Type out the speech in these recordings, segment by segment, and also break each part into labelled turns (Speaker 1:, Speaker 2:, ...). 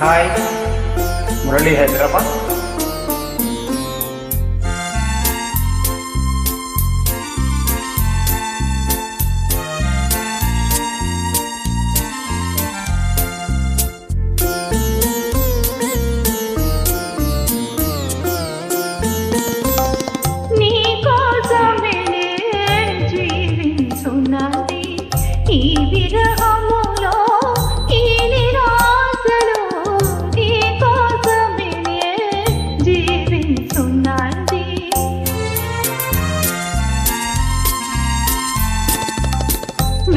Speaker 1: हाय मुरली Hyderabad tonight.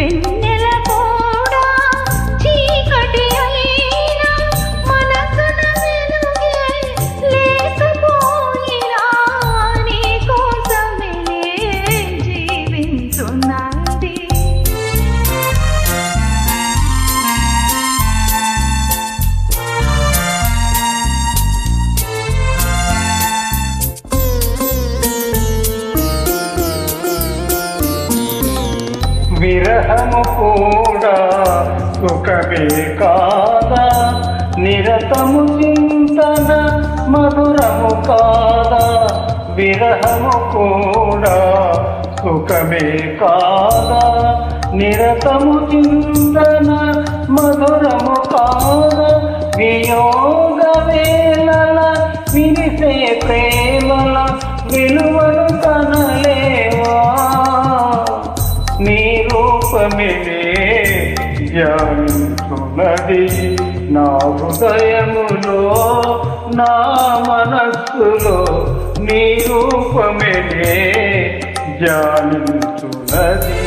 Speaker 1: வெண்ணி
Speaker 2: విరహము కూడా సుఖమే కాదా నిరతము చింతన మధురము కాదా విరహము కూడా సుఖమే కాదా నిరతము చింతన మధురము కాదా వియోగ వేళల విరిసే ప్రేమల విలువ ధ్యానించున్నది నా హృదయములో నా మనస్సులో నీ రూపమే ధ్యానించున్నది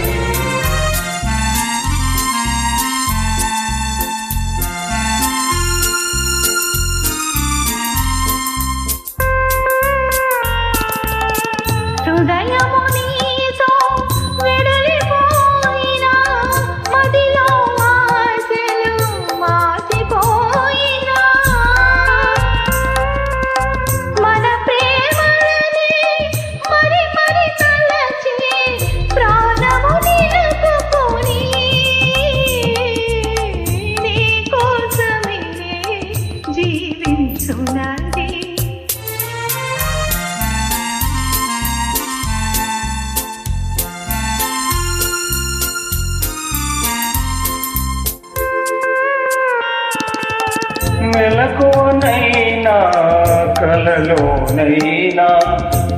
Speaker 2: కలలోనైనా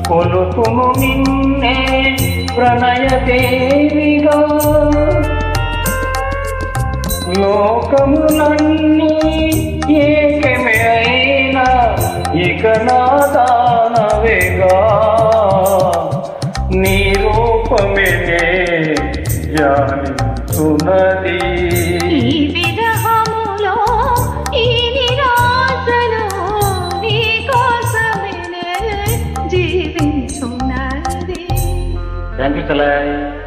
Speaker 2: కొలుతుము నిన్నే ప్రణయదేవిగా. లోకములన్నీ ఏకమే అయినా ఇక నాదానవేగా నీ రూపమే జానిస్తున్నది Thank you, Salai.